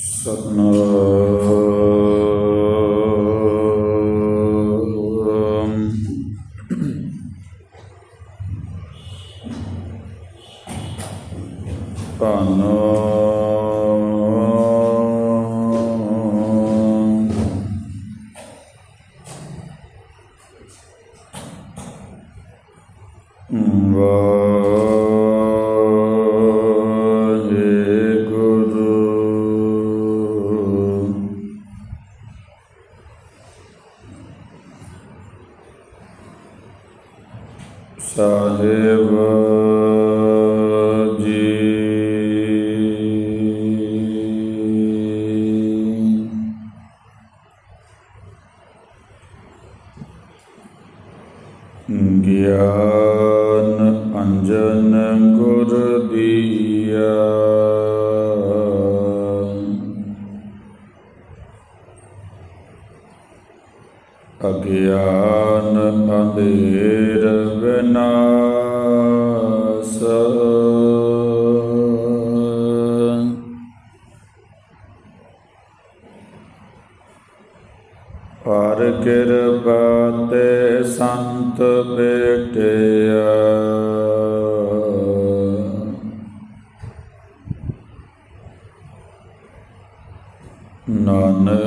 ਸਤਨਾਮ। ਸਾਹਿਬ ਅਗਿਆਨ ਅੰਧੇਰ ਵਿਨਾਸ਼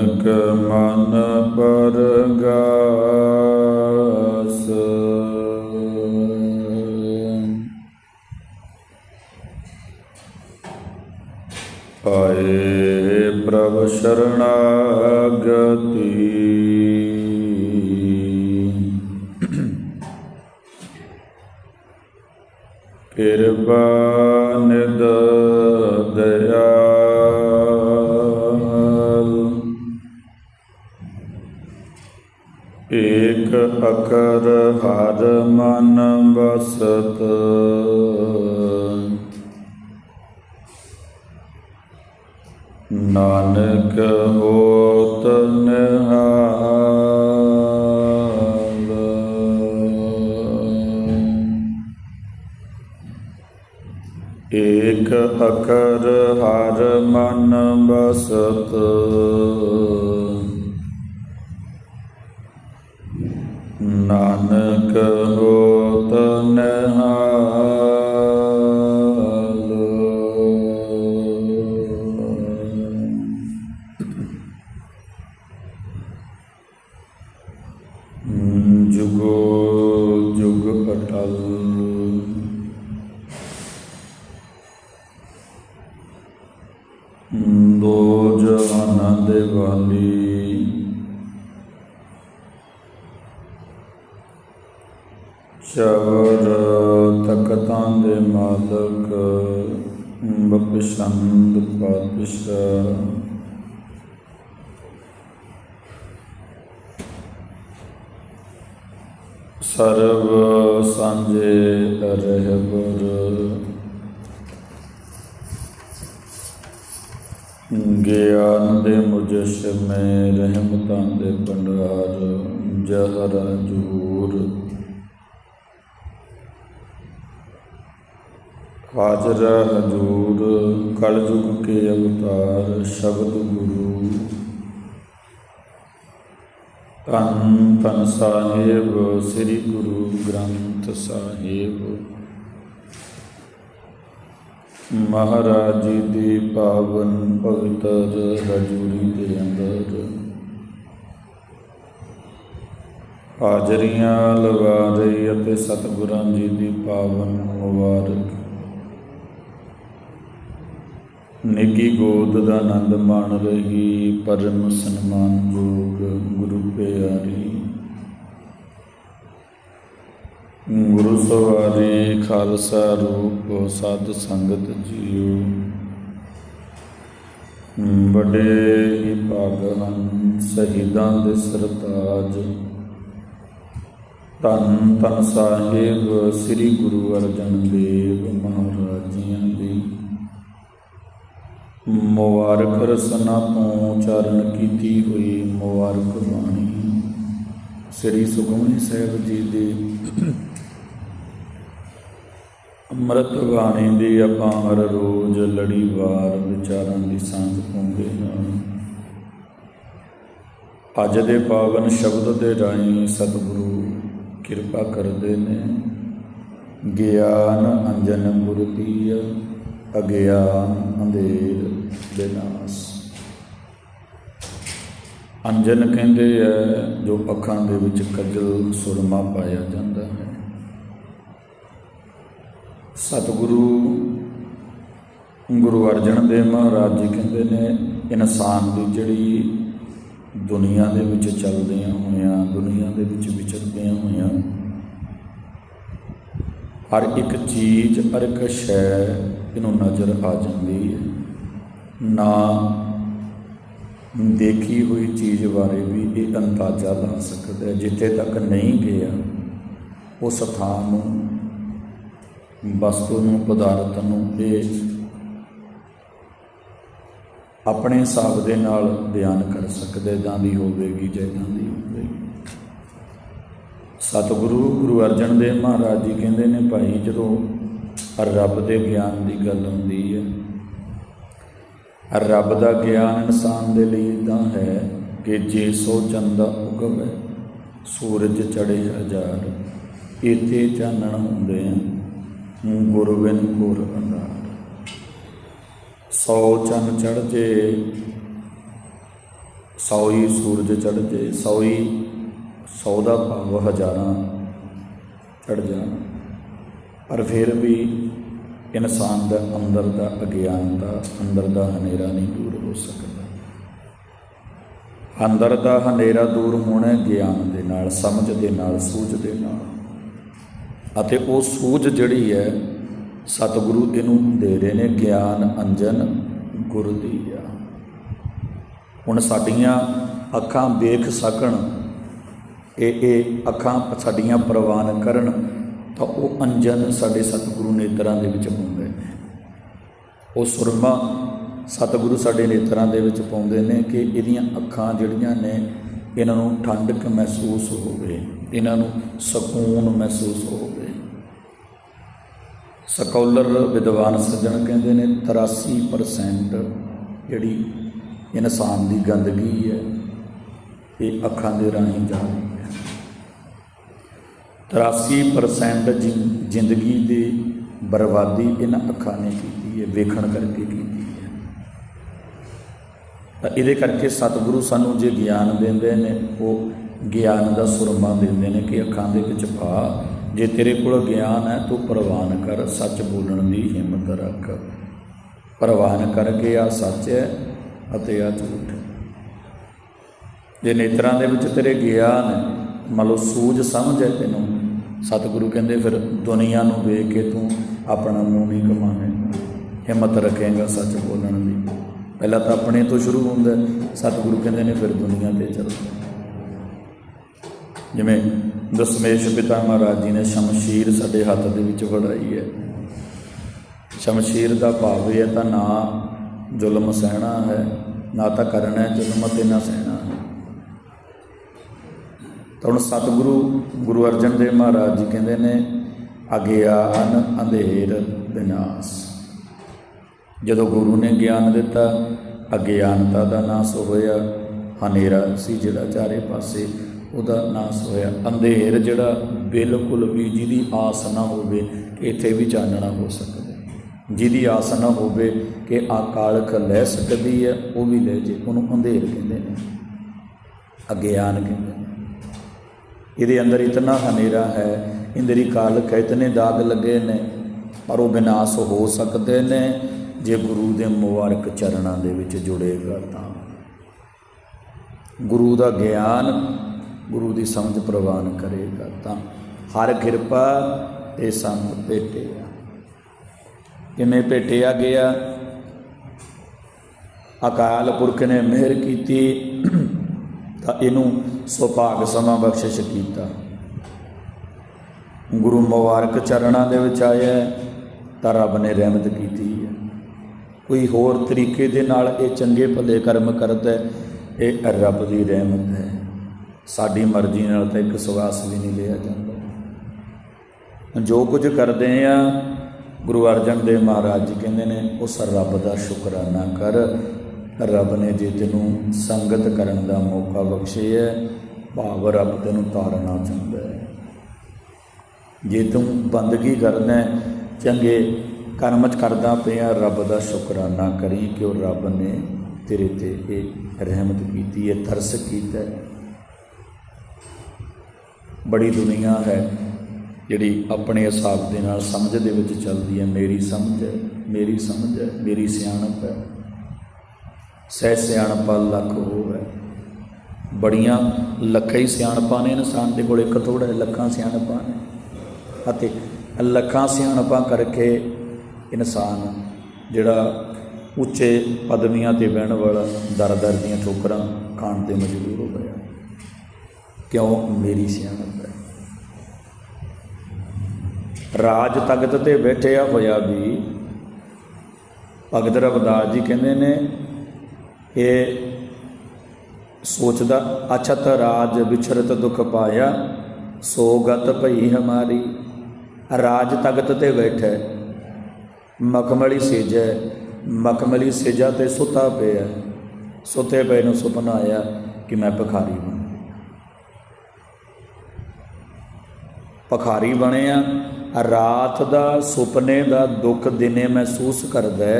ਨਾਨਕ ਮਨ ਪਰਗਾਸ ਆਏ ਪ੍ਰਭ ਸ਼ਰਣਾਗਤੀ ਕਿਰਪਾ ਨਿਦ ਦਇਆਲ ਏਕ ਅਕਰ ਹਰ ਮਨ ਬਸਤ ਨਾਨਕ ਹੋਤ ਨਿਹਾਲ। ਏਕ ਅਕਰ ਹਰ ਮਨ ਬਸਤ ਨਾਨਕ ਹੋਤ ਨਿਹਾਲ ਚਵਰ ਤਖਤਾਂ ਦੇ ਮਾਲਕ ਬਖਸ਼ੰਦ ਪਾਤਸ਼ਾਹ ਸਰਬ ਸਾਂਝੇ ਰਹਿਬਰ ਗਿਆਨ ਦੇ ਮੁਜਸ਼ਮੇ ਰਹਿਮਤਾਂ ਦੇ ਭੰਡਾਰ ਜਹਰ ਜੂਰ ਹਾਜ਼ਰ ਹਜੂਰ ਕਲਯੁਗ ਕੇ ਅਵਤਾਰ, ਸ਼ਬਦ ਗੁਰੂ। ਧੰਨ ਧੰਨ ਸਾਹਿਬ, ਸ੍ਰੀ ਗੁਰੂ ਗ੍ਰੰਥ ਸਾਹਿਬ। ਮਹਾਰਾਜ ਜੀ ਦੀ ਪਾਵਨ ਪਵਿੱਤਰ ਹਜੂਰੀ ਦੇ ਅੰਦਰ ਹਾਜ਼ਰੀਆਂ ਲਗਾ ਰਹੀ ਅਤੇ ਸਤਿਗੁਰਾਂ ਜੀ ਦੀ ਪਾਵਨ ਮੁਬਾਰਕ ਨਿੱਗੀ ਗੋਦ ਦਾ ਆਨੰਦ ਮਾਣ ਰਹੀ, ਪਰਮ ਸਨਮਾਨਯੋਗ ਗੁਰੂ ਪਿਆਰੀ। ਗੁਰੂ ਸਵਾਰੀ ਖਾਲਸਾ ਰੂਪ ਸਾਧ ਸੰਗਤ ਜੀਓ। ਬੜੇ ਹੀ ਭਾਗ ਹਨ ਸ਼ਹੀਦਾਂ ਦੇ ਸਰਤਾਜ। ਧੰਨ ਧੰਨ ਸਾਹਿਬ ਸ੍ਰੀ ਗੁਰੂ ਅਰਜਨ ਦੇਵ ਮਹਾਰਾਜ ਜੀਆਂ ਦੀ। ਮੁਬਾਰਕ ਰਸਨਾ ਤੋਂ ਉਚਾਰਨ ਕੀਤੀ ਹੋਈ ਮੁਬਾਰਕ ਬਾਣੀ। ਸ੍ਰੀ ਸੁਖਮਨੀ ਸਾਹਿਬ ਜੀ ਦੇ ਅੰਮ੍ਰਿਤ ਬਾਣੀ ਦੀ ਆਪਾਂ ਹਰ ਰੋਜ਼ ਲੜੀਵਾਰ ਵਿਚਾਰਾਂ ਦੀ ਸਾਂਝ ਪਾਉਂਦੇ ਹਾਂ। ਅੱਜ ਦੇ ਪਾਵਨ ਸ਼ਬਦ ਦੇ ਰਾਹੀਂ ਸਤਿਗੁਰੂ ਕਿਰਪਾ ਕਰਦੇ ਨੇ। ਗਿਆਨ ਅੰਜਨ ਗੁਰਤੀය ਅਗਿਆਨ ਅੰਧੇਰ ਬਿਨਾਸ਼ ਅੰਜਨ ਕਹਿੰਦੇ ਆ ਜੋ ਅੱਖਾਂ ਦੇ ਵਿੱਚ ਕੱਜਲ ਸੁਰਮਾ ਪਾਇਆ ਜਾਂਦਾ ਹੈ। ਸਤਿਗੁਰੂ ਗੁਰੂ ਅਰਜਨ ਦੇਵ ਮਹਾਰਾਜ ਜੀ ਕਹਿੰਦੇ ਨੇ, ਇਨਸਾਨ ਦੀ ਜਿਹੜੀ ਦੁਨੀਆ ਦੇ ਵਿੱਚ ਚੱਲਦਿਆਂ ਹੋਇਆਂ, ਦੁਨੀਆ ਦੇ ਵਿੱਚ ਵਿਚਰਦਿਆਂ ਹੋਇਆਂ ਹਰ ਇੱਕ ਚੀਜ਼ ਹਰ ਇੱਕ ਸ਼ੈ ਇਹਨੂੰ ਨਜ਼ਰ ਆ ਜਾਂਦੀ ਹੈ। ਨਾ ਦੇਖੀ ਹੋਈ ਚੀਜ਼ ਬਾਰੇ ਵੀ ਇਹ ਅੰਦਾਜ਼ਾ ਲਾ ਸਕਦਾ ਹੈ। ਜਿੱਥੇ ਤੱਕ ਨਹੀਂ ਗਿਆ, ਉਸ ਸਥਾਨ ਨੂੰ, ਵਸਤੂ ਨੂੰ, ਪਦਾਰਥ ਨੂੰ, ਇਹ ਆਪਣੇ ਹਿਸਾਬ ਦੇ ਨਾਲ ਬਿਆਨ ਕਰ ਸਕਦੇ ਜਾਂ ਦੀ ਹੋਵੇਗੀ ਜਾਂ ਦੀ ਹੋਵੇਗੀ। ਸਤਿਗੁਰੂ ਗੁਰੂ ਅਰਜਨ ਦੇਵ ਮਹਾਰਾਜ ਜੀ ਕਹਿੰਦੇ ਨੇ ਭਾਈ, ਜਦੋਂ ਰੱਬ ਦੇ ਗਿਆਨ ਦੀ ਗੱਲ ਹੁੰਦੀ ਹੈ ਰੱਬ ਦਾ ਗਿਆਨ ਇਨਸਾਨ ਦੇ ਲਈ ਇਦਾਂ ਹੈ ਕਿ ਜੇ ਸੋ ਚੰਦਾ ਹੈ ਸੂਰਜ ਚੜੇ ਹਜ਼ਾਰ ਇਤੇ ਚਾਨਣ ਹੁੰਦੇ ਆ ਗੁਰਵਿੰਦ ਬਿਨ ਗੁਰ ਅੰਧਾਰ। ਸੌ ਚੰਨ ਚੜ ਜੇ, ਸੌ ਹੀ ਸੂਰਜ ਚੜ ਜੇ, ਸੌ ਹੀ ਸੌ ਦਾ ਭਾਵ ਹਜ਼ਾਰਾਂ ਚੜ ਜਾਣ। ਪਰ ਫਿਰ ਵੀ ਇਨਸਾਨ ਦਾ ਅੰਦਰ ਦਾ ਅਗਿਆਨ ਦਾ, ਅੰਦਰ ਦਾ ਹਨੇਰਾ ਨਹੀਂ ਦੂਰ ਹੋ ਸਕਦਾ। ਅੰਦਰ ਦਾ ਹਨੇਰਾ ਦੂਰ ਹੋਣਾ ਗਿਆਨ ਦੇ ਨਾਲ, ਸਮਝ ਦੇ ਨਾਲ, ਸੂਝ ਦੇ ਨਾਲ। ਅਤੇ ਉਹ ਸੂਝ ਜਿਹੜੀ ਹੈ, ਸਤਿਗੁਰੂ ਇਹਨੂੰ ਦੇ ਰਹੇ ਨੇ ਗਿਆਨ, ਅੰਜਨ, ਗੁਰ ਦੀ ਆ। ਹੁਣ ਸਾਡੀਆਂ ਅੱਖਾਂ ਵੇਖ ਸਕਣ ਇਹ ਇਹ ਅੱਖਾਂ ਸਾਡੀਆਂ ਪ੍ਰਵਾਨ ਕਰਨ ਤਾਂ ਉਹ ਅੰਜਨ ਸਾਡੇ ਸਤਿਗੁਰੂ ਨੇਤਰਾਂ ਦੇ ਵਿੱਚ ਪਾਉਂਦੇ ਨੇ। ਉਹ ਸੁਰਮਾ ਸਤਿਗੁਰੂ ਸਾਡੇ ਨੇਤਰਾਂ ਦੇ ਵਿੱਚ ਪਾਉਂਦੇ ਨੇ ਕਿ ਇਹਦੀਆਂ ਅੱਖਾਂ ਜਿਹੜੀਆਂ ਨੇ, ਇਹਨਾਂ ਨੂੰ ਠੰਡਕ ਮਹਿਸੂਸ ਹੋਵੇ, ਇਹਨਾਂ ਨੂੰ ਸਕੂਨ ਮਹਿਸੂਸ ਹੋਵੇ। ਸਕੌਲਰ ਵਿਦਵਾਨ ਸੱਜਣ ਕਹਿੰਦੇ ਨੇ 83% ਜਿਹੜੀ ਇਨਸਾਨ ਦੀ ਗੰਦਗੀ ਹੈ, ਇਹ ਅੱਖਾਂ ਦੇ ਰਾਹੀਂ ਜਾ 83% ਜਿੰ- ਜ਼ਿੰਦਗੀ ਦੀ ਬਰਬਾਦੀ ਇਹਨਾਂ ਅੱਖਾਂ ਨੇ ਕੀਤੀ ਹੈ, ਵੇਖਣ ਕਰਕੇ ਕੀਤੀ ਹੈ। ਤਾਂ ਇਹਦੇ ਕਰਕੇ ਸਤਿਗੁਰੂ ਸਾਨੂੰ ਜੇ ਗਿਆਨ ਦਿੰਦੇ ਨੇ, ਉਹ ਗਿਆਨ ਦਾ ਸੁਰਮਾ ਦਿੰਦੇ ਨੇ ਕਿ ਅੱਖਾਂ ਦੇ ਵਿੱਚ ਪਾ, ਜੇ ਤੇਰੇ ਕੋਲ ਗਿਆਨ ਹੈ, ਤੂੰ ਪ੍ਰਵਾਨ ਕਰ, ਸੱਚ ਬੋਲਣ ਦੀ ਹਿੰਮਤ ਰੱਖ। ਪ੍ਰਵਾਨ ਕਰਕੇ ਆ ਸੱਚ ਹੈ ਅਤੇ ਆ ਝੂਠ ਜੇ ਨੇਤਰਾਂ ਦੇ ਵਿੱਚ ਤੇਰੇ ਗਿਆਨ ਹੈ, ਮੰਨ ਲਓ ਸੂਝ ਸਮਝ ਹੈ ਤੈਨੂੰ ਸਤਿਗੁਰੂ ਕਹਿੰਦੇ, ਫਿਰ ਦੁਨੀਆ ਨੂੰ ਵੇਖ ਕੇ ਤੂੰ ਆਪਣਾ ਮੂੰਹ ਨਹੀਂ ਕਮਾਵੇਂਗਾ ਹਿੰਮਤ ਰੱਖੇਗਾ ਸੱਚ ਬੋਲਣ ਦੀ। ਪਹਿਲਾਂ ਤਾਂ ਆਪਣੇ ਤੋਂ ਸ਼ੁਰੂ ਹੁੰਦਾ ਸਤਿਗੁਰੂ ਕਹਿੰਦੇ ਨੇ, ਫਿਰ ਦੁਨੀਆ ਤੇ ਚੱਲ। ਜਿਵੇਂ ਦਸਮੇਸ਼ ਪਿਤਾ ਮਹਾਰਾਜ ਜੀ ਨੇ ਸ਼ਮਸ਼ੀਰ ਸਾਡੇ ਹੱਥ ਦੇ ਵਿੱਚ ਫੜਾਈ ਹੈ। ਸ਼ਮਸ਼ੀਰ ਦਾ ਭਾਵ ਇਹ ਹੈ, ਤਾਂ ਨਾ ਜ਼ੁਲਮ ਸਹਿਣਾ ਹੈ, ਨਾ ਤਾਂ ਕਰਨਾ ਹੈ ਜ਼ੁਲਮ ਤੇ ਨਾ ਸਹਿਣਾ ਹੈ। ਤਾਂ ਹੁਣ ਸਤਿਗੁਰੂ ਗੁਰੂ ਅਰਜਨ ਦੇਵ ਮਹਾਰਾਜ ਜੀ ਕਹਿੰਦੇ ਨੇ ਅਗਿਆਨ ਅੰਧੇਰ ਵਿਨਾਸ਼ ਜਦੋਂ ਗੁਰੂ ਨੇ ਗਿਆਨ ਦਿੱਤਾ ਅਗਿਆਨਤਾ ਦਾ ਨਾਸ ਹੋਇਆ, ਹਨੇਰਾ ਸੀ ਜਿਹੜਾ ਚਾਰੇ ਪਾਸੇ, ਉਹਦਾ ਨਾਸ ਹੋਇਆ। ਅੰਧੇਰ ਜਿਹੜਾ ਬਿਲਕੁਲ ਵੀ ਜਿਹਦੀ ਆਸ ਨਾ ਹੋਵੇ ਕਿ ਇੱਥੇ ਵੀ ਚਾਨਣਾ ਹੋ ਸਕਦਾ ਜਿਹਦੀ ਆਸ ਨਾ ਹੋਵੇ ਕਿ ਅਕਾਲਕ ਲੈ ਸਕਦੀ ਹੈ, ਉਹ ਵੀ ਲੈ ਜੇ। ਉਹਨੂੰ ਅੰਧੇਰ ਕਹਿੰਦੇ ਨੇ। ਅਗਿਆਨ ਕਹਿੰਦੇ ਨੇ। ਇਹਦੇ ਅੰਦਰ ਇਤਨਾ ਹਨੇਰਾ ਹੈ, ਇੰਦਰੀ ਕਾਲਕ ਹੈ ਇਤਨੇ ਦਾਗ ਲੱਗੇ ਨੇ, ਪਰ ਉਹ ਵਿਨਾਸ਼ ਹੋ ਸਕਦੇ ਨੇ, ਜੇ ਗੁਰੂ ਦੇ ਮੁਬਾਰਕ ਚਰਨਾਂ ਦੇ ਵਿੱਚ ਜੁੜੇਗਾ ਤਾਂ। ਗੁਰੂ ਦਾ ਗਿਆਨ ਗੁਰੂ ਦੀ ਸਮਝ ਪ੍ਰਵਾਨ ਕਰੇਗਾ ਤਾਂ। ਹਰ ਕਿਰਪਾ ਤੇ ਸਾਨੂੰ ਭੇਟਿਆ। ਕਿਵੇਂ ਭੇਟਿਆ ਗਿਆ? ਅਕਾਲ ਪੁਰਖ ਨੇ ਮਿਹਰ ਕੀਤੀ ਤਾਂ ਇਹਨੂੰ ਸੁਭਾਗ ਸਮਾਂ ਬਖਸ਼ਿਸ਼ ਕੀਤਾ। ਗੁਰੂ ਮੁਬਾਰਕ ਚਰਨਾਂ ਦੇ ਵਿੱਚ ਆਇਆ ਤਾਂ ਰੱਬ ਨੇ ਰਹਿਮਤ ਕੀਤੀ ਹੈ। ਕੋਈ ਹੋਰ ਤਰੀਕੇ ਦੇ ਨਾਲ ਇਹ ਚੰਗੇ ਭਲੇ ਕਰਮ ਕਰਦਾ ਹੈ, ਇਹ ਰੱਬ ਦੀ ਰਹਿਮਤ ਹੈ। ਸਾਡੀ ਮਰਜ਼ੀ ਨਾਲ ਤਾਂ ਇੱਕ ਸਵਾਸ ਵੀ ਨਹੀਂ ਲਿਆ ਜਾਂਦਾ। ਜੋ ਕੁਝ ਕਰਦੇ ਆ ਗੁਰੂ ਅਰਜਨ ਦੇਵ ਮਹਾਰਾਜ ਜੀ ਕਹਿੰਦੇ ਨੇ ਉਸ ਰੱਬ ਦਾ ਸ਼ੁਕਰਾਨਾ ਕਰ। ਰੱਬ ਨੇ ਜੇ ਤੈਨੂੰ ਸੰਗਤ ਕਰਨ ਦਾ ਮੌਕਾ ਬਖਸ਼ਿਆ ਹੈ, ਭਾਵ ਰੱਬ ਤੈਨੂੰ ਤਾਰਨਾ ਚਾਹੁੰਦਾ ਹੈ। ਜੇ ਤੂੰ ਬੰਦਗੀ ਕਰਨਾ ਹੈ, ਚੰਗੇ ਕਰਮ ਚ ਕਰਦਾ ਪਿਆ ਰੱਬ ਦਾ ਸ਼ੁਕਰਾਨਾ ਕਰੀ ਕਿ ਉਹ ਰੱਬ ਨੇ ਤੇਰੇ ਤੇ ਇਹ ਰਹਿਮਤ ਕੀਤੀ ਹੈ ਤਰਸ ਕੀਤਾ ਹੈ। ਬੜੀ ਦੁਨੀਆ ਹੈ ਜਿਹੜੀ ਆਪਣੇ ਹਿਸਾਬ ਦੇ ਨਾਲ ਸਮਝ ਦੇ ਵਿੱਚ ਚੱਲਦੀ ਹੈ ਮੇਰੀ ਸਮਝ ਹੈ ਮੇਰੀ ਸਮਝ ਹੈ ਮੇਰੀ ਸਿਆਣਪ ਹੈ। ਸਹਿ ਸਿਆਣਪਾ ਲੱਖ ਹੋਵੇ। ਬੜੀਆਂ ਲੱਖਾਂ ਹੀ ਸਿਆਣਪਾਂ ਨੇ ਇਨਸਾਨ ਦੇ ਕੋਲ, ਇੱਕ ਥੋੜਾ ਲੱਖਾਂ ਸਿਆਣਪਾਂ ਨੇ। ਅਤੇ ਲੱਖਾਂ ਸਿਆਣਪਾਂ ਕਰਕੇ ਇਨਸਾਨ ਜਿਹੜਾ ਉੱਚੇ ਪਦਵੀਆਂ ਤੇ ਬਹਿਣ ਵਾਲਾ ਦਰ ਦਰ ਦੀਆਂ ਠੋਕਰਾਂ ਖਾਣ ਤੇ ਮਜਬੂਰ ਹੋ ਗਿਆ। ਕਿਉਂ? ਮੇਰੀ ਸਿਆਣਪ ਹੈ। ਰਾਜ ਤਖਤ ਤੇ ਬੈਠਿਆ ਹੋਇਆ ਵੀ ਭਗਤ ਰਵਦਾਸ ਜੀ ਕਹਿੰਦੇ ਨੇ ਇਹ ਸੋਚਦਾ ਅਛਤ ਰਾਜ ਵਿਛਰਤ ਦੁਖ ਪਾਇਆ, ਸੋ ਗਤ ਭਈ ਹਮਾਰੀ। ਰਾਜ ਤਗਤ ਤੇ ਬੈਠੇ, ਮਖਮਲੀ ਸੇਜੈ, ਮਖਮਲੀ ਸੇਜਾ ਤੇ ਸੁਤਾ ਪਿਆ। ਸੁਤੇ ਪਏ ਨੂੰ ਸੁਪਨਾ ਆਇਆ ਕਿ ਮੈਂ ਭਖਾਰੀ ਬਣ। ਭਖਾਰੀ ਬਣਿਆ, ਰਾਤ ਦਾ ਸੁਪਨੇ ਦਾ ਦੁੱਖ ਦਿਨੇ ਮਹਿਸੂਸ ਕਰਦਾ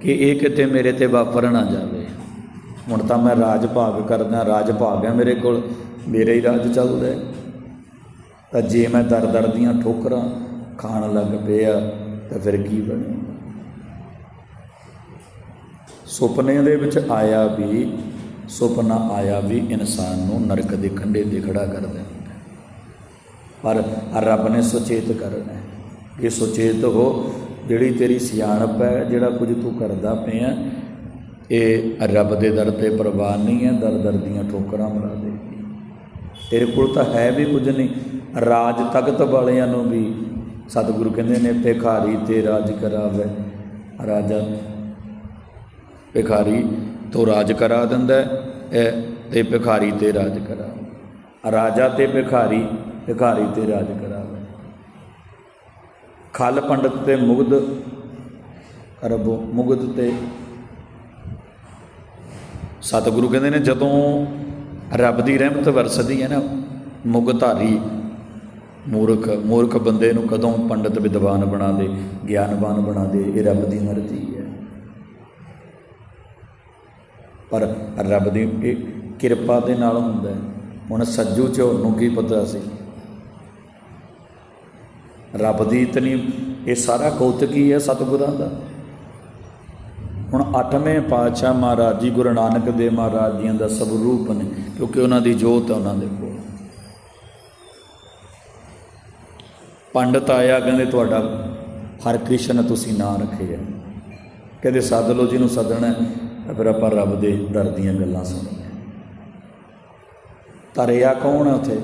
ਕਿ ਇਹ ਕਿਤੇ ਮੇਰੇ ਤੇ ਵਾਪਰ ਨਾ ਜਾਵੇ। ਹੁਣ ਤਾਂ ਮੈਂ ਰਾਜ ਭਾਗ ਕਰਦਾ, ਰਾਜ ਭਾਗ ਹੈ ਮੇਰੇ ਕੋਲ, ਮੇਰੇ ਹੀ ਰਾਜ ਚੱਲਦਾ ਹੈ। ਤਾਂ ਜੇ ਮੈਂ ਦਰ ਦਰ ਦੀਆਂ ਠੋਕਰਾਂ ਖਾਣ ਲੱਗ ਪਿਆ, ਤਾਂ ਫਿਰ ਕੀ ਬਣੇ ਸੁਪਨੇ ਦੇ ਵਿੱਚ ਆਇਆ ਵੀ, ਸੁਪਨਾ ਆਇਆ ਵੀ ਇਨਸਾਨ ਨੂੰ ਨਰਕ ਦੇ ਕੰਢੇ ਤੇ ਖੜਾ ਕਰ ਦਿੰਦਾ ਪਰ ਰੱਬ ਨੇ ਸੁਚੇਤ ਕਰਨਾ ਹੈ ਕਿ ਸੁਚੇਤ ਹੋ, ਜਿਹੜੀ ਤੇਰੀ ਸਿਆਣਪ ਹੈ, ਜਿਹੜਾ ਕੁਝ ਤੂੰ ਕਰਦਾ ਪਿਆ ਇਹ ਰੱਬ ਦੇ ਦਰ ਤੇ ਪ੍ਰਵਾਨ ਨਹੀਂ ਹੈ, ਦਰ ਦਰ ਦੀਆਂ ਠੋਕਰਾਂ ਮਰਾ ਦੇਗੀ ਤੇਰੇ ਕੋਲ ਤਾਂ ਹੈ ਵੀ ਕੁਝ ਨਹੀਂ, ਰਾਜ ਤਖਤ ਵਾਲਿਆਂ ਨੂੰ ਵੀ। ਸਤਿਗੁਰੂ ਕਹਿੰਦੇ ਨੇ, ਭਿਖਾਰੀ ਤੇ ਰਾਜ ਕਰਾਵੇ। ਰਾਜਾ ਭਿਖਾਰੀ ਤੋਂ ਰਾਜ ਕਰਾ ਦਿੰਦਾ ਇਹ ਤੇ ਭਿਖਾਰੀ ਤੇ ਰਾਜ ਕਰਾ ਰਾਜਾ ਤੇ ਭਿਖਾਰੀ ਭਿਖਾਰੀ ਤੇ ਰਾਜ ਕਰਾਵੇ। ਖਲ ਪੰਡਤ ਤੇ ਮੁਗਧ ਕਰਬੋ ਮੁਗਧ ਤੇ ਸਤਿਗੁਰੂ ਕਹਿੰਦੇ ਨੇ, ਜਦੋਂ ਰੱਬ ਦੀ ਰਹਿਮਤ ਵਰਸਦੀ ਹੈ ਨਾ, ਮੁਗਧਾਰੀ, ਮੂਰਖ ਮੂਰਖ ਬੰਦੇ ਨੂੰ ਕਦੋਂ ਪੰਡਤ ਵਿਦਵਾਨ ਬਣਾ ਦੇ, ਗਿਆਨਵਾਨ ਬਣਾ ਦੇ, ਇਹ ਰੱਬ ਦੀ ਮਰਜ਼ੀ ਹੈ। ਪਰ ਰੱਬ ਦੀ ਇਹ ਕਿਰਪਾ ਦੇ ਨਾਲ ਹੁੰਦਾ ਹੈ। ਹੁਣ ਸੱਜੂ ਝੋਰ ਨੂੰ ਕੀ ਪਤਾ ਸੀ? ਰੱਬ ਦੀ ਇਤਨੀ, ਇਹ ਸਾਰਾ ਕੌਤਕ ਹੀ ਹੈ ਸਤਿਗੁਰਾਂ ਦਾ। ਹੁਣ 8ਵੇਂ ਪਾਤਸ਼ਾਹ ਮਹਾਰਾਜ ਜੀ ਗੁਰੂ ਨਾਨਕ ਦੇਵ ਮਹਾਰਾਜ ਜੀਆਂ ਦਾ ਸਵਰੂਪ ਨੇ, ਕਿਉਂਕਿ ਉਹਨਾਂ ਦੀ ਜੋਤ ਹੈ ਉਹਨਾਂ ਦੇ ਕੋਲ। ਪੰਡਤ ਆਇਆ, ਕਹਿੰਦੇ ਤੁਹਾਡਾ ਹਰ ਕ੍ਰਿਸ਼ਨ ਤੁਸੀਂ ਨਾਂ ਰੱਖਿਆ। ਕਹਿੰਦੇ ਸੱਦ ਲਓ ਜਿਹਨੂੰ ਸੱਦਣਾ ਤਾਂ ਫਿਰ ਆਪਾਂ ਰੱਬ ਦੇ ਦਰ ਦੀਆਂ ਗੱਲਾਂ ਸੁਣੀਆਂ। ਤਰਿਆ ਕੌਣ ਹੈ ਉਥੇ?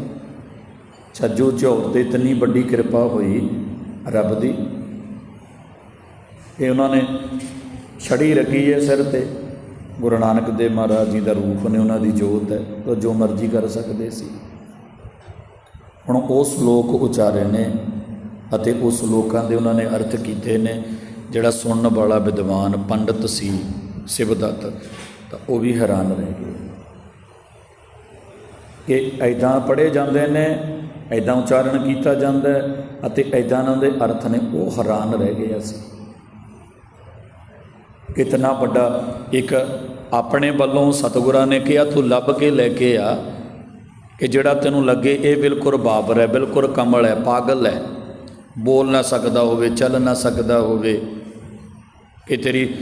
ਛੱਜੂ ਝੋਕ ਤੇ ਇਤਨੀ ਵੱਡੀ ਕਿਰਪਾ ਹੋਈ ਰੱਬ ਦੀ। ਕਿ ਉਹਨਾਂ ਨੇ ਛੜੀ ਰੱਖੀ ਹੈ ਸਿਰ ਤੇ। ਗੁਰੂ ਨਾਨਕ ਦੇਵ ਮਹਾਰਾਜ ਜੀ ਦਾ ਰੂਪ ਨੇ ਉਹਨਾਂ ਦੀ ਜੋਤ ਹੈ ਉਹ ਜੋ ਮਰਜ਼ੀ ਕਰ ਸਕਦੇ ਸੀ। ਹੁਣ ਉਹ ਸ਼ਲੋਕ ਉਚਾਰੇ ਨੇ ਅਤੇ ਉਸ ਲੋਕਾਂ ਦੇ ਉਹਨਾਂ ਨੇ ਅਰਥ ਕੀਤੇ ਨੇ, ਜਿਹੜਾ ਸੁਣਨ ਵਾਲਾ ਵਿਦਵਾਨ ਪੰਡਤ ਸੀ ਸਿਵਦਤ ਤਾਂ ਉਹ ਵੀ ਹੈਰਾਨ ਰਹਿ ਗਏ। ਕਿ ਐਦਾਂ ਪੜ੍ਹੇ ਜਾਂਦੇ ਨੇ ਐਦਾਂ ਉਚਾਰਨ ਕੀਤਾ ਜਾਂਦਾ ਅਤੇ ਐਦਾਂ ਉਹਨਾਂ ਦੇ ਅਰਥ ਨੇ, ਉਹ ਹੈਰਾਨ ਰਹਿ ਗਏ ਅਸੀਂ। ਇਤਨਾ ਵੱਡਾ ਇੱਕ ਆਪਣੇ ਵੱਲੋਂ ਸਤਿਗੁਰਾਂ ਨੇ ਕਿਹਾ, ਤੂੰ ਲੱਭ ਕੇ ਲੈ ਕੇ ਆ ਕਿ ਜਿਹੜਾ ਤੈਨੂੰ ਲੱਗੇ, ਇਹ ਬਿਲਕੁਲ ਬਾਬਰ ਹੈ, ਬਿਲਕੁਲ ਕਮਲ ਹੈ, ਪਾਗਲ ਹੈ। ਬੋਲ ਨਾ ਸਕਦਾ ਹੋਵੇ, ਚੱਲ ਨਾ ਸਕਦਾ ਹੋਵੇ ਕਿ ਤੇਰੀ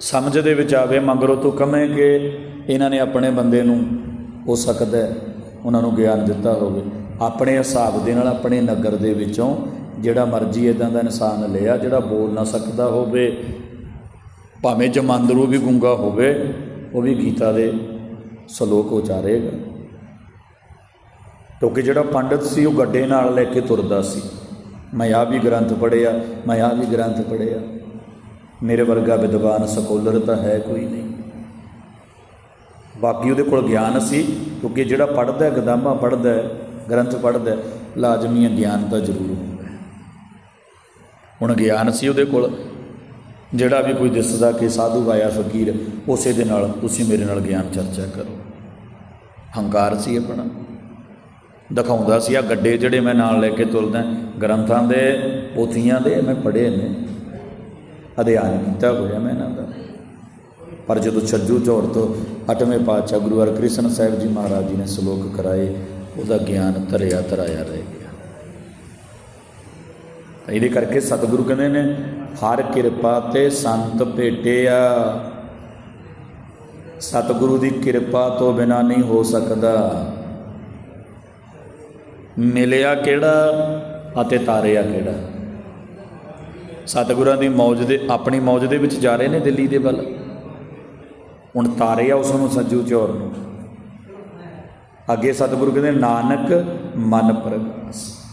ਸਮਝ ਦੇ ਵਿੱਚ ਆਵੇ। ਮਗਰੋਂ ਤੂੰ ਕਵੇਂ ਕਿ ਇਹਨਾਂ ਨੇ ਆਪਣੇ ਬੰਦੇ ਨੂੰ ਹੋ ਸਕਦਾ ਉਹਨਾਂ ਨੂੰ ਗਿਆਨ ਦਿੱਤਾ ਹੋਵੇ। ਆਪਣੇ ਹਿਸਾਬ ਦੇ ਨਾਲ ਆਪਣੇ ਨਗਰ ਦੇ ਵਿੱਚੋਂ ਜਿਹੜਾ ਮਰਜ਼ੀ ਇਦਾਂ ਦਾ ਇਨਸਾਨ ਲਿਆ, ਜਿਹੜਾ ਬੋਲ ਨਾ ਸਕਦਾ ਹੋਵੇ ਭਾਵੇਂ ਜਮਾਂਦਰੂ ਵੀ ਗੁੰਗਾ ਹੋਵੇ, ਉਹ ਵੀ ਗੀਤਾ ਦੇ ਸ਼ਲੋਕ ਉਚਾਰੇਗਾ। ਕਿਉਂਕਿ ਜਿਹੜਾ ਪੰਡਤ ਸੀ, ਉਹ ਗੱਡੇ ਨਾਲ ਲੈ ਕੇ ਤੁਰਦਾ ਸੀ। ਮੈਂ ਆ ਵੀ ਗ੍ਰੰਥ ਪੜ੍ਹਿਆ, ਮੈਂ ਆ ਵੀ ਗ੍ਰੰਥ ਪੜ੍ਹਿਆ। ਮੇਰੇ ਵਰਗਾ ਵਿਦਵਾਨ ਸਕੋਲਰ ਤਾਂ ਹੈ ਕੋਈ ਨਹੀਂ। ਬਾਕੀ ਉਹਦੇ ਕੋਲ ਗਿਆਨ ਸੀ, ਕਿਉਂਕਿ ਜਿਹੜਾ ਪੜ੍ਹਦਾ ਹੈ ਗਦਾਮਾ ਪੜ੍ਹਦਾ, ਗ੍ਰੰਥ ਪੜ੍ਹਦਾ, ਲਾਜ਼ਮੀ ਹੈ ਗਿਆਨ ਤਾਂ ਜ਼ਰੂਰ ਹੁੰਦਾ ਹੁਣ ਗਿਆਨ ਸੀ ਉਹਦੇ ਕੋਲ ਜਿਹੜਾ ਵੀ ਕੋਈ ਦਿਸਦਾ ਕਿ ਸਾਧੂ ਆਇਆ ਫਕੀਰ ਉਸੇ ਦੇ ਨਾਲ ਤੁਸੀਂ ਮੇਰੇ ਨਾਲ ਗਿਆਨ ਚਰਚਾ ਕਰੋ। ਹੰਕਾਰ ਸੀ ਆਪਣਾ। ਦਿਖਾਉਂਦਾ ਸੀ ਆ ਗੱਡੇ ਜਿਹੜੇ ਮੈਂ ਨਾਲ ਲੈ ਕੇ ਤੁਰਦਾ, ਗ੍ਰੰਥਾਂ ਦੇ, ਪੋਥੀਆਂ ਦੇ ਮੈਂ ਪੜ੍ਹੇ ਨੇ। ਅਧਿਐਨ ਕੀਤਾ ਹੋਇਆ ਮੈਂ ਇਹਨਾਂ ਦਾ। ਪਰ ਜਦੋਂ ਛੱਜੂ ਝੋੜ ਤੋਂ ਅਟਵੇਂ ਪਾਤਸ਼ਾਹ ਗੁਰੂ ਹਰਕ੍ਰਿਸ਼ਨ ਸਾਹਿਬ ਜੀ ਮਹਾਰਾਜ ਜੀ ਨੇ ਸ਼ਲੋਕ ਕਰਾਏ, ਉਹਦਾ ਗਿਆਨ ਤਰਿਆ ਤਰਾਇਆ ਰਹੇ ਇਹਦੇ ਕਰਕੇ ਸਤਿਗੁਰੂ ਕਹਿੰਦੇ ਨੇ, ਹਰ ਕਿਰਪਾ ਤੇ ਸੰਤ ਭੇਟਿਆ। ਸਤਿਗੁਰੂ ਦੀ ਕਿਰਪਾ ਤੋਂ ਬਿਨਾ ਨਹੀਂ ਹੋ ਸਕਦਾ। ਮਿਲਿਆ ਕਿਹੜਾ ਅਤੇ ਤਾਰਿਆ ਕਿਹੜਾ? ਸਤਿਗੁਰਾਂ ਦੀ ਮੌਜ ਦੇ, ਆਪਣੀ ਮੌਜ ਦੇ ਵਿੱਚ ਜਾ ਰਹੇ ਨੇ ਦਿੱਲੀ ਦੇ ਵੱਲ। ਹੁਣ ਤਾਰਿਆ ਉਸ ਨੂੰ ਸੱਜੂ ਚੋਰ ਨੂੰ। ਅੱਗੇ ਸਤਿਗੁਰੂ ਕਹਿੰਦੇ, ਨਾਨਕ ਮਨ ਪ੍ਰਗਾਸ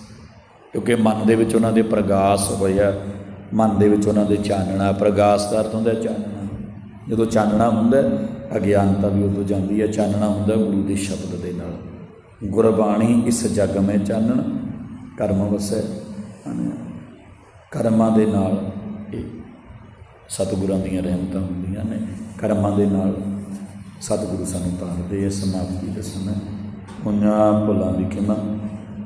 ਕਿਉਂਕਿ ਮਨ ਦੇ ਵਿੱਚ ਉਹਨਾਂ ਦੇ ਪ੍ਰਗਾਸ ਹੋਇਆ ਮਨ ਦੇ ਵਿੱਚ ਉਹਨਾਂ ਦੇ ਚਾਨਣਾ, ਪ੍ਰਗਾਸ ਦਾ ਅਰਥ ਹੁੰਦਾ ਚਾਨਣਾ। ਜਦੋਂ ਚਾਨਣਾ ਹੁੰਦਾ ਅਗਿਆਨਤਾ ਵੀ ਉਦੋਂ ਜਾਂਦੀ ਹੈ। ਚਾਨਣਾ ਹੁੰਦਾ ਗੁਰੂ ਦੇ ਸ਼ਬਦ ਦੇ ਨਾਲ। ਗੁਰਬਾਣੀ ਇਸ ਜਗ ਮੈਂ ਚਾਨਣ, ਕਰਮ ਵਸੈ ਹਨ। ਕਰਮਾਂ ਦੇ ਨਾਲ ਇਹ ਸਤਿਗੁਰਾਂ ਦੀਆਂ ਰਹਿਮਤਾਂ ਹੁੰਦੀਆਂ ਨੇ। ਕਰਮਾਂ ਦੇ ਨਾਲ ਸਤਿਗੁਰੂ ਸਾਨੂੰ ਤਾਰਦੇ ਆ, ਸਮਾਪਤੀ ਦੇ ਸਮੇਂ। ਉਹਨਾਂ ਭੁੱਲਾਂ ਦੀ ਖਿਮਾ।